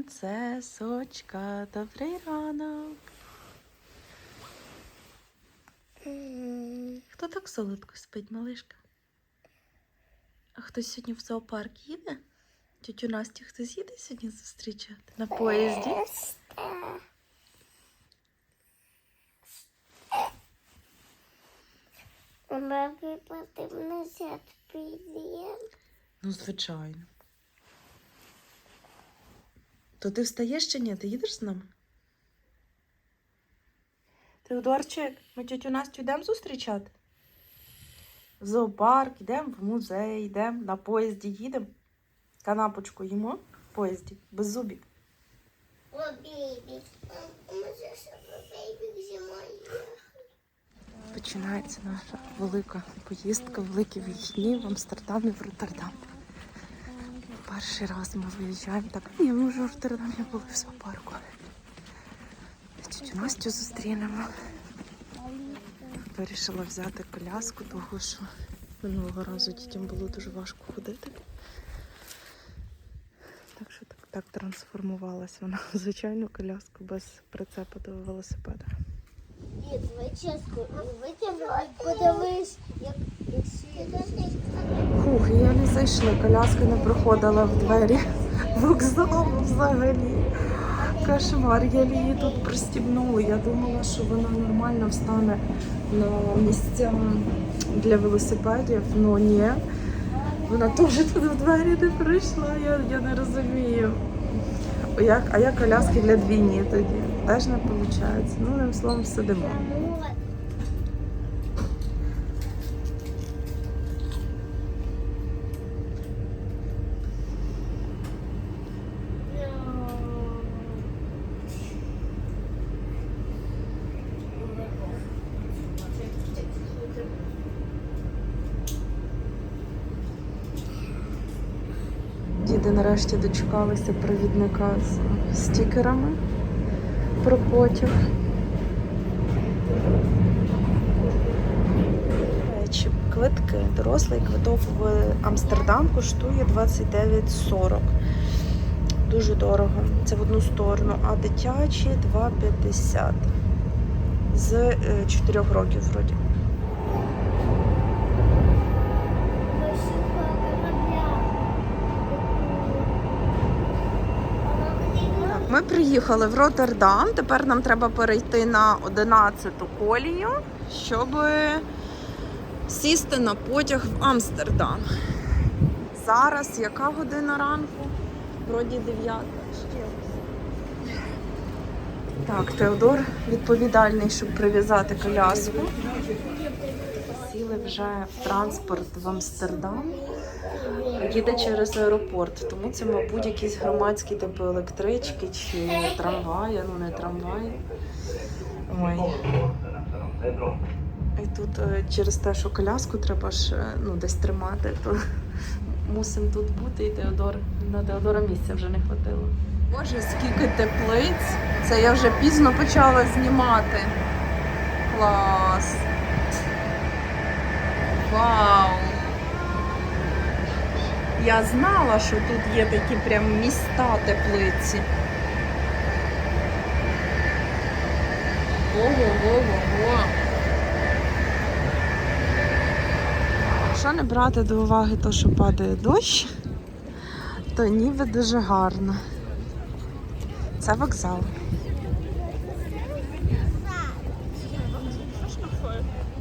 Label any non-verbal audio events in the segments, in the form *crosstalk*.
принцесочка, добрий ранок. Хто так солодко спить, малишка? А хтось сьогодні в зоопарк їде? Тетю Насті хтось їде сьогодні зустрічати на поїзді? Потрібно взяти піде. Ну, звичайно. То ти встаєш чи ні? Ти їдеш з нами? Теодорчик, ми тетю Настю йдемо зустрічати? В зоопарк, йдемо в музей, йдемо на поїзді їдемо. Канапочку їмо в поїзді, без зубів. О, бейбі. Може, бейбі зимою. Починається наша велика поїздка, великі вихідні в Амстердам і в Роттердам. Перший раз ми виїжджаємо. Так, ні, ми вже в Роттердамі були в зоопарку. Тетю Настю зустрінемо. Вирішила взяти коляску, того що минулого разу дітям було дуже важко ходити. Так що так, так трансформувалася вона звичайну коляску без прицепу до велосипеда. Ні, давай чесно. Подивись, як як Фух, я не зайшла, коляска не проходила в двері *laughs* вокзалу взагалі. Кошмар, я її тут пристібнула. Я думала, що вона нормально встане на місця для велосипедів, але ні. Вона теж тут в двері не прийшла, я, я не розумію. Як, а як коляски для двійні тоді? Теж не виходить. Ну, одним словом, сидимо. Нарешті дочекалися провідника з стікерами про потяг. Квитки. Дорослий квиток в Амстердам коштує 29,40. Дуже дорого. Це в одну сторону, а дитячі 2,50. З 4 років вроді. Ми приїхали в Роттердам. Тепер нам треба перейти на 11-ту колію, щоб сісти на потяг в Амстердам. Зараз яка година ранку? Вроді 9. Так, Теодор відповідальний, щоб прив'язати коляску. Сіли вже в транспорт в Амстердам. Їде через аеропорт, тому це, мабуть, якісь громадські типу електрички чи трамваї, ну не трамваї. Ой. І тут е, через те, що коляску треба ж е, ну, десь тримати, то *laughs* мусимо тут бути, і Теодор на Теодора місця вже не хватило. Боже, скільки теплиць! Це я вже пізно почала знімати. Клас! Вау! Я знала, що тут є такі прям міста теплиці. Ого-го-го-го. Якщо не брати до уваги те, що падає дощ, то ніби дуже гарно. Це вокзал.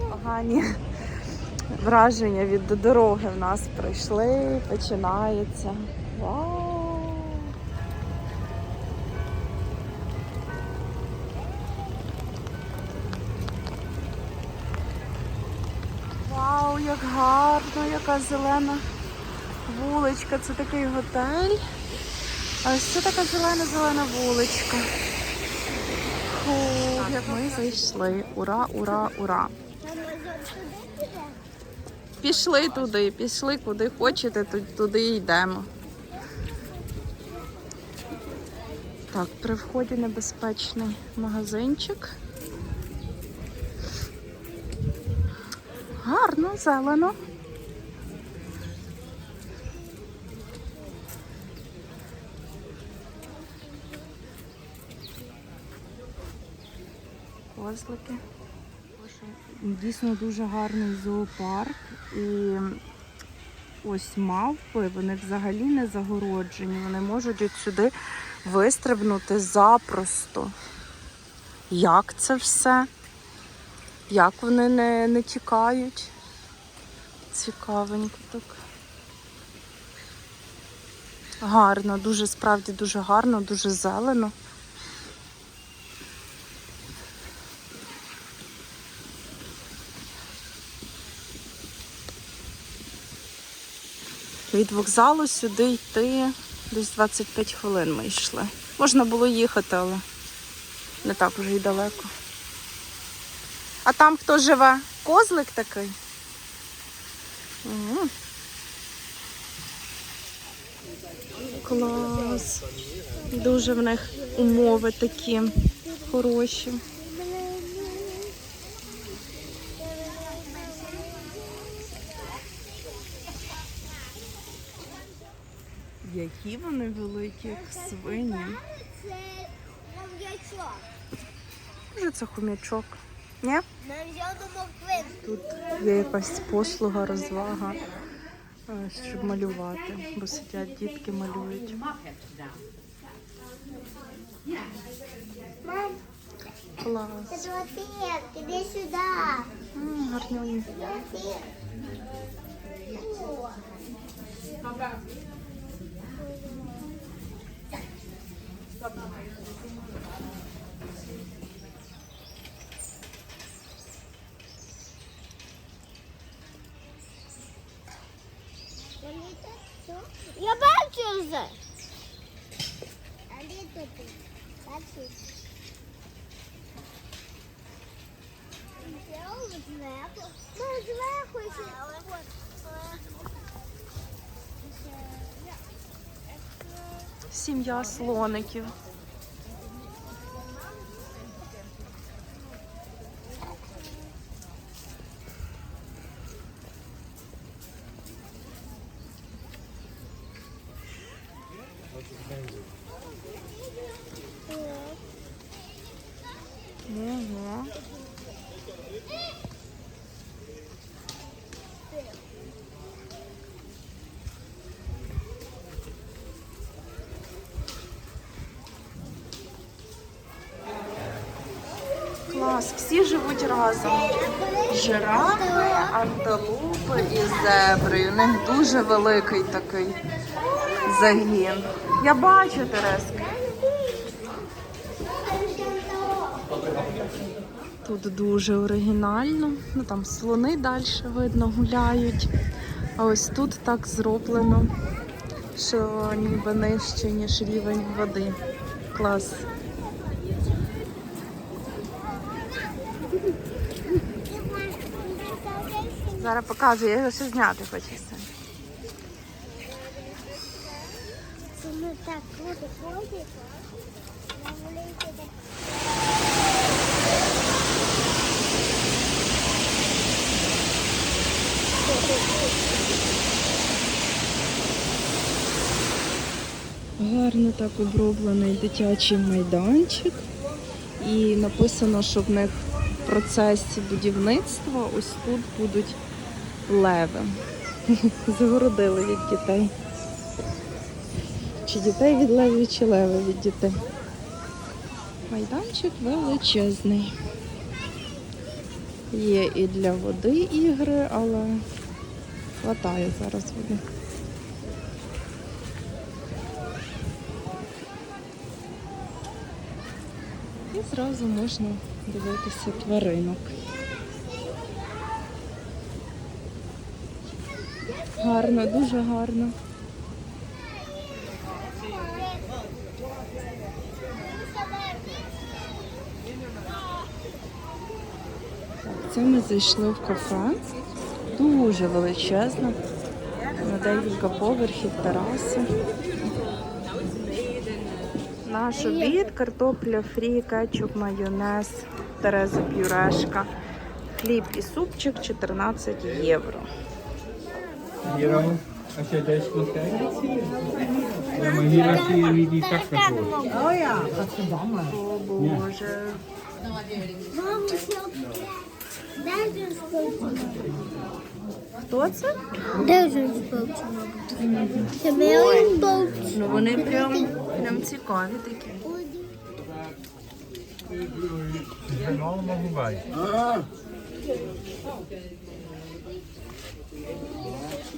Погані враження від дороги в нас пройшли, починається. Вау! Вау, як гарно, яка зелена вуличка. Це такий готель. А ось це така зелена-зелена вуличка. Фу, як ми зайшли. Ура, ура, ура! Пішли туди, пішли куди хочете, туди йдемо. Так, при вході небезпечний магазинчик. Гарно, зелено. Козлики. Дійсно дуже гарний зоопарк. І ось мавпи, вони взагалі не загороджені. Вони можуть от сюди вистрибнути запросто. Як це все? Як вони не, не тікають? Цікавенько так. Гарно, дуже справді дуже гарно, дуже зелено. Від вокзалу сюди йти десь 25 хвилин ми йшли. Можна було їхати, але не так уже й далеко. А там хто живе? Козлик такий? Клас. Дуже в них умови такі хороші. Які вони великі, як свині. Може, це хомячок. Ні? Тут є якась послуга, розвага, е, щоб малювати, бо сидять дітки малюють. Клас. іди сюди. М, Гарнюні. Туалет. О. Я бачу вже. А де тут? Бачиш? Я зверху. Ну, зверху ще. Сім'я слоників. Ого. Клас, всі живуть разом. Жирафи, антилопи і зебри. У них дуже великий такий загін. Я бачу, Тереска. Тут дуже оригінально. Ну там слони далі видно гуляють. А ось тут так зроблено, що ніби нижче, ніж рівень води. Клас. Зараз показую, я його ще зняти хочу. Це не так круто ходить. На вулиці так. Гарно так оброблений дитячий майданчик. І написано, що в них в процесі будівництва ось тут будуть леви. *laughs* Загородили від дітей. Чи дітей від левів, чи леви від дітей. Майданчик величезний. Є і для води ігри, але хватає зараз води. І зразу можна дивитися тваринок. Гарно, дуже гарно. Так, це ми зайшли в кафе. Дуже величезно. На декілька поверхів тераси. Наш обід, картопля фрі, кетчуп, майонез, Тереза пюрешка, хліб і супчик 14 євро. Euro. Als jij deze kunt kijken. Ja, maar hier heb je die, die tak naar voren. Oh ja, godverdamme. О Боже. Мама, все Дай же спокойно. Хто це? Дай же спокойно. Chameleon boat. Ну вони прям, прям цікаві такі. Die zijn allemaal voorbij.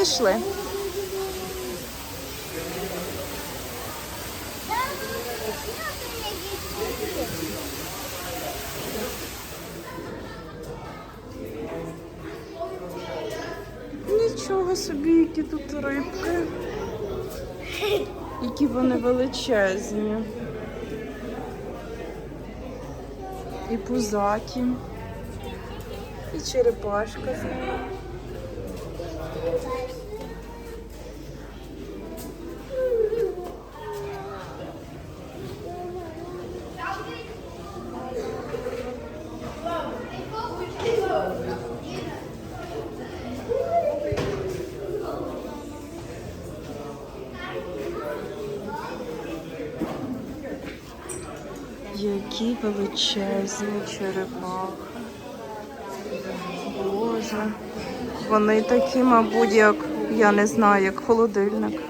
Пішли. Нічого собі, які тут рибки. Які вони величезні. І пузаті. І черепашка з ними. Які величезні черепахи. Боже. Вони такі, мабуть, як я не знаю, як холодильник.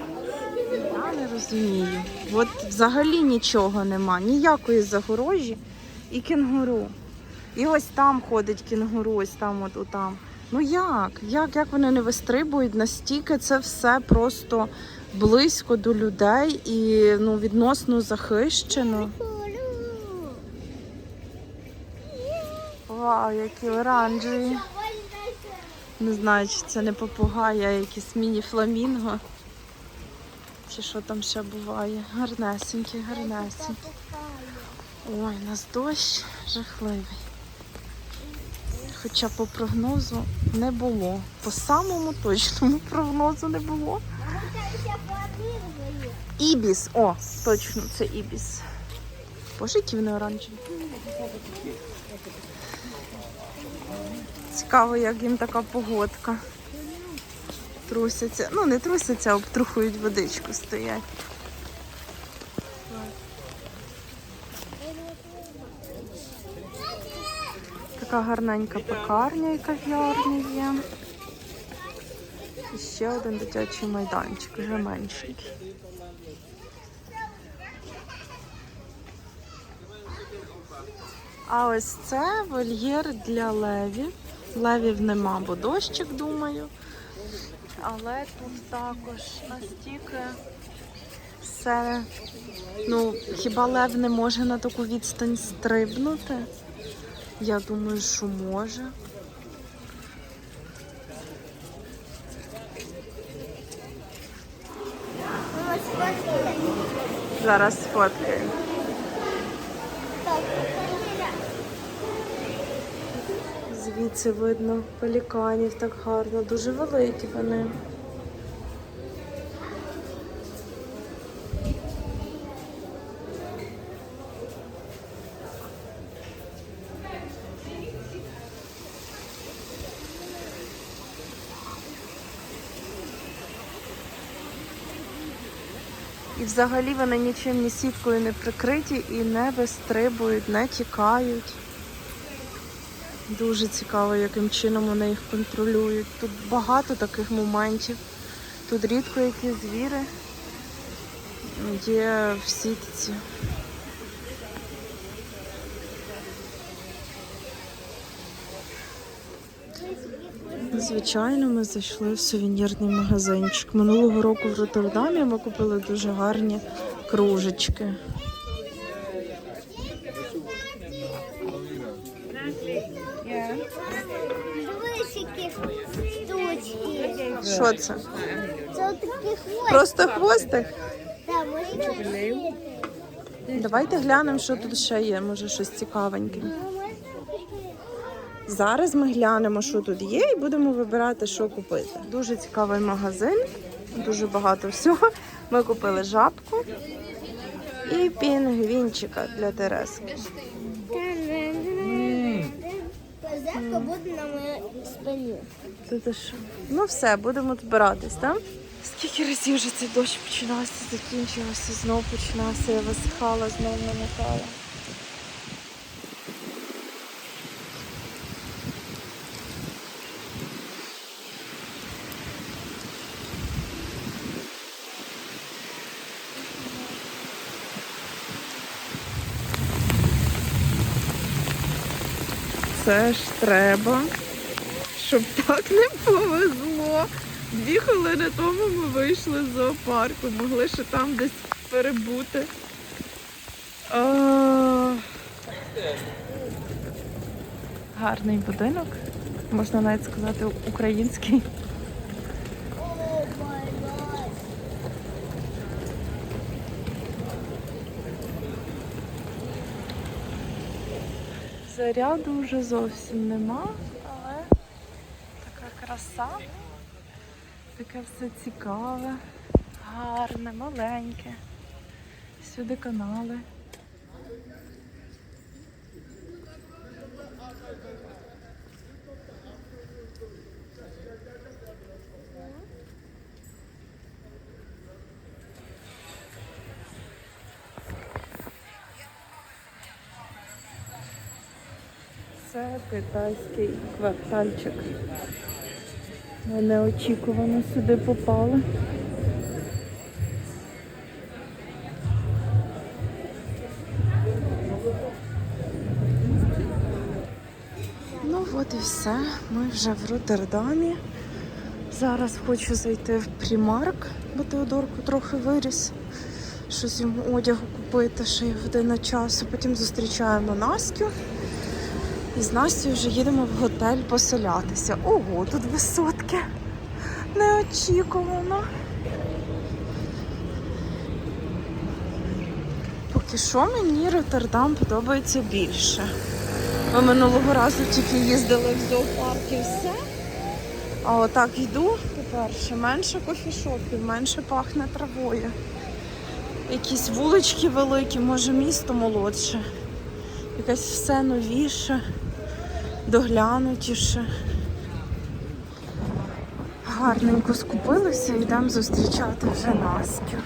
Я не розумію. От взагалі нічого нема, ніякої загорожі і кінгуру. І ось там ходить кінгуру, ось там, от там. Ну як? Як, як вони не вистрибують настільки це все просто близько до людей і ну, відносно захищено. Вау, які оранжеві. Не знаю, чи це не попугай, а якісь міні-фламінго. Чи що там ще буває? Гарнесенькі, гарнесенькі. Ой, у нас дощ жахливий. Хоча по прогнозу не було. По самому точному прогнозу не було. Ібіс. О, точно, це ібіс. Боже, які вони оранжеві. Цікаво, як їм така погодка. Трусяться. Ну, не трусяться, а обтрухують водичку стоять. Така гарненька пекарня і кав'ярня є. І ще один дитячий майданчик, вже менший. А ось це вольєр для левів. Левів нема, бо дощик, думаю. Але тут також настільки все. Ну, хіба лев не може на таку відстань стрибнути? Я думаю, що може. Зараз сфоткаю. Так, смотри. Звідси видно пеліканів так гарно, дуже великі вони. І взагалі вони нічим ні сіткою не прикриті і не вистрибують, не тікають. Дуже цікаво, яким чином вони їх контролюють. Тут багато таких моментів. Тут рідко які звіри є в сітці. Звичайно, ми зайшли в сувенірний магазинчик. Минулого року в Роттердамі ми купили дуже гарні кружечки. Штучки. Що це? Це такий хвост. Просто хвостик. Так, можна. Давайте глянемо, що тут ще є. Може, щось цікавеньке. Зараз ми глянемо, що тут є, і будемо вибирати, що купити. Дуже цікавий магазин, дуже багато всього. Ми купили жабку і пінгвінчика для Терески. Козака буде на моїй спині. Ти що? Ну все, будемо збиратись, так? Скільки разів вже цей дощ починався, закінчилося, знов починався, я висихала, знов намотала. Це ж треба, щоб так не повезло. Дві хвилини тому ми вийшли з зоопарку, могли ще там десь перебути. А... Гарний будинок, можна навіть сказати, український. Заряду вже зовсім нема, але така краса, таке все цікаве, гарне, маленьке. Сюди канали. Це китайський квартальчик. Ми неочікувано сюди попали. Ну от і все. Ми вже в Роттердамі. Зараз хочу зайти в примарк, бо Теодорку трохи виріс. Щось йому одягу купити, ще є година часу. Потім зустрічаємо Настю. І з Настю вже їдемо в готель поселятися. Ого, тут висотки. Неочікувано. Поки що мені Роттердам подобається більше. Ми минулого разу тільки їздили в зоопарк і все. А отак йду, по-перше, менше кофішопів, менше пахне травою. Якісь вулички великі, може місто молодше. Якесь все новіше, доглянутіше. Гарненько скупилися, йдемо зустрічати вже Настю.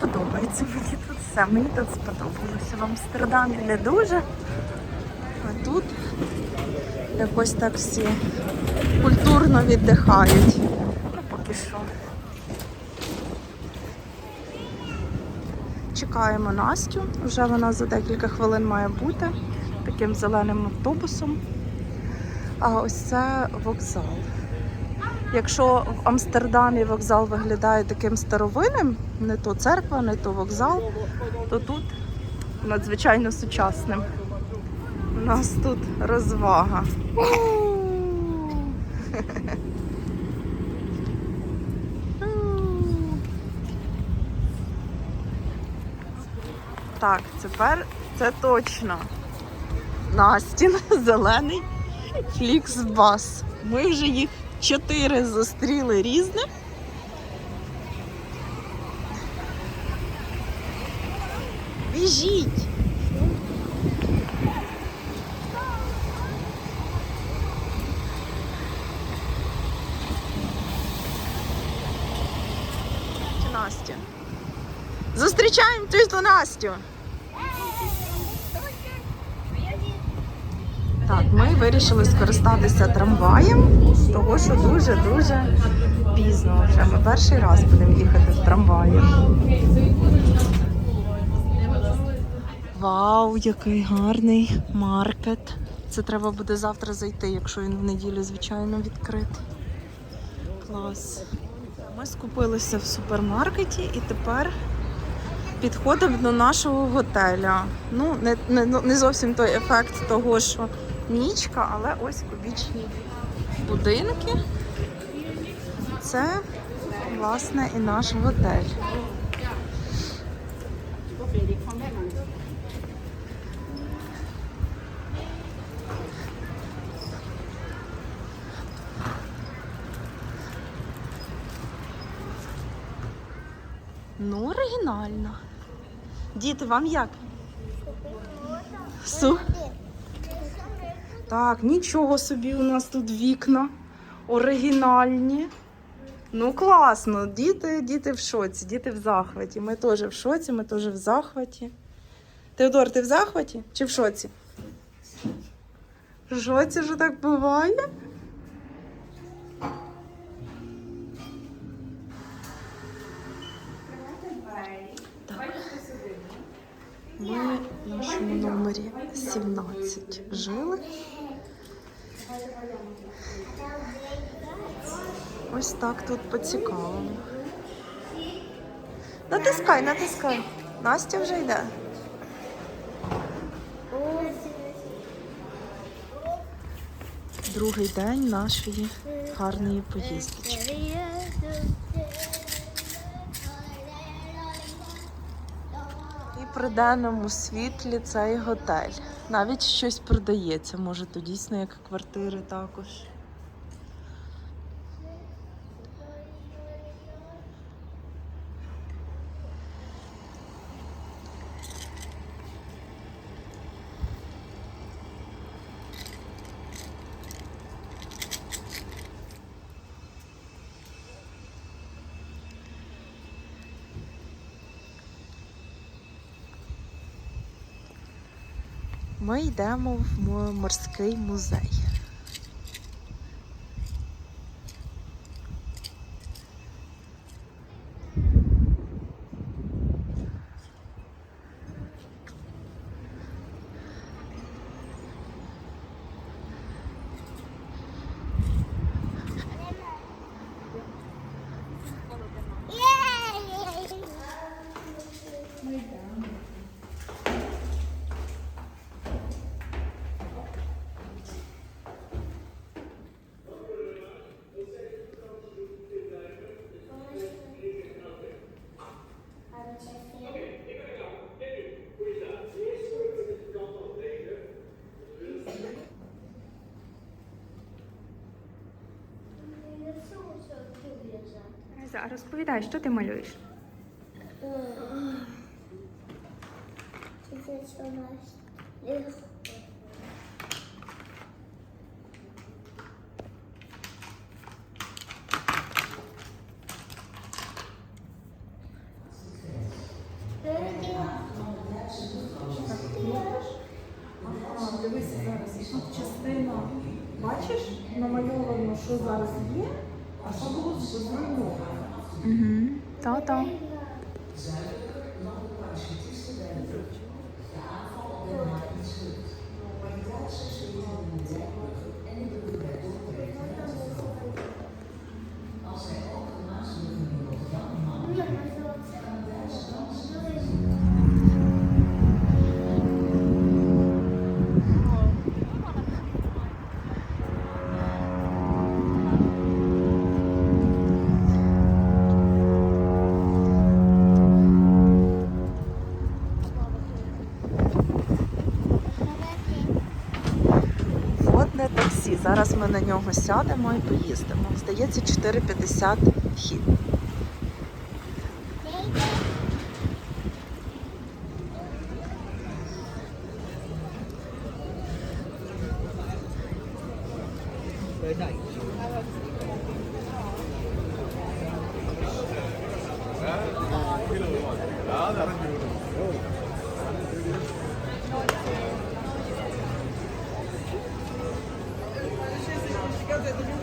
Подобається мені тут все, мені тут сподобалося. В Амстердамі не дуже. А тут якось так всі культурно віддихають. Ну, поки що. Чекаємо Настю. Вже вона за декілька хвилин має бути таким зеленим автобусом. А ось це вокзал. Якщо в Амстердамі вокзал виглядає таким старовинним, не то церква, не то вокзал, то тут надзвичайно сучасним. У нас тут розвага. Так, тепер це точно. Настін *laughs* зелений фліксбас. Ми вже їх чотири зустріли різних. Біжіть! Настя. Зустрічаємо тіту Настю. Так, ми вирішили скористатися трамваєм, того що дуже-дуже пізно вже. Ми перший раз будемо їхати в трамваї. Вау, який гарний маркет. Це треба буде завтра зайти, якщо він в неділю, звичайно, відкритий. Клас. Ми скупилися в супермаркеті і тепер підходимо до нашого готеля. Ну, не, не, не зовсім той ефект того, що нічка, але ось кубічні будинки. Це власне, і наш готель. Ну, оригінально. Діти, вам як? Су. Так, нічого собі у нас тут вікна оригінальні. Ну, класно. Діти, діти в шоці, діти в захваті. Ми теж в шоці, ми теж в захваті. Теодор, ти в захваті чи в шоці? В шоці вже так буває? Ми в нашому номері 17 жили. Ось так тут поцікавимо. Натискай, натискай. Настя вже йде. Другий день нашої гарної поїздочки. При денному світлі цей готель. Навіть щось продається, може, то дійсно як квартири також. Ми йдемо в мо- морський музей. Зараз розповідай, що ти малюєш? Ага, дивися зараз. Тут частина, бачиш, намальовано, що зараз є, а що було зруйновано. Угу. Зараз ми на нього сядемо і поїздимо. Здається, 4,50 хід. Thank you. Thank you.